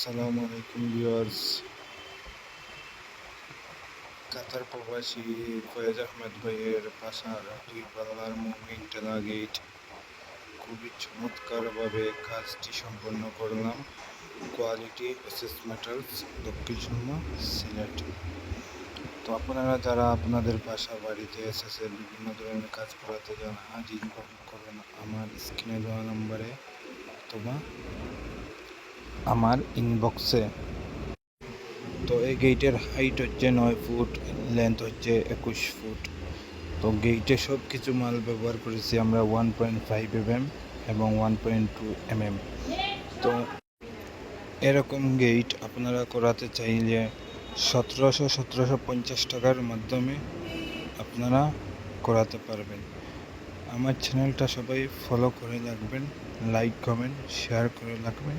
আসসালামু আলাইকুম ভিউয়ার্স। কাতার প্রবাসী ফয়েজ আহমেদ ভাইয়ের পাশার দুই পাল্লার মুভিং টেলা গেট। খুবই চমৎকারভাবে কাজটি সম্পন্ন করলাম। কোয়ালিটি এসএস মেটালস, দক্ষিণ সিলেট। তো আপনারা যারা আপনাদের বাসা বাড়িতে এসএসে বিভিন্ন ধরনের কাজ করাতে যান আজ ইনফর্ম করুন আমার স্ক্রিনে দেওয়া নম্বরে। অথবা আমার ইনবক্সে তো এই গেটের হাইট হচ্ছে নয় ফুট লেন্থ হচ্ছে একুশ ফুট। তো গেটে সব কিছু মাল ব্যবহার করেছি আমরা one point five M M এবং one point two M M তো এরকম গেট আপনারা করাতে চাইলে সতেরোশো সতেরোশো পঞ্চাশ টাকার মাধ্যমে আপনারা করাতে পারবেন। আমার চ্যানেলটা সবাই ফলো করে রাখবেন লাইক কমেন্ট শেয়ার করে রাখবেন।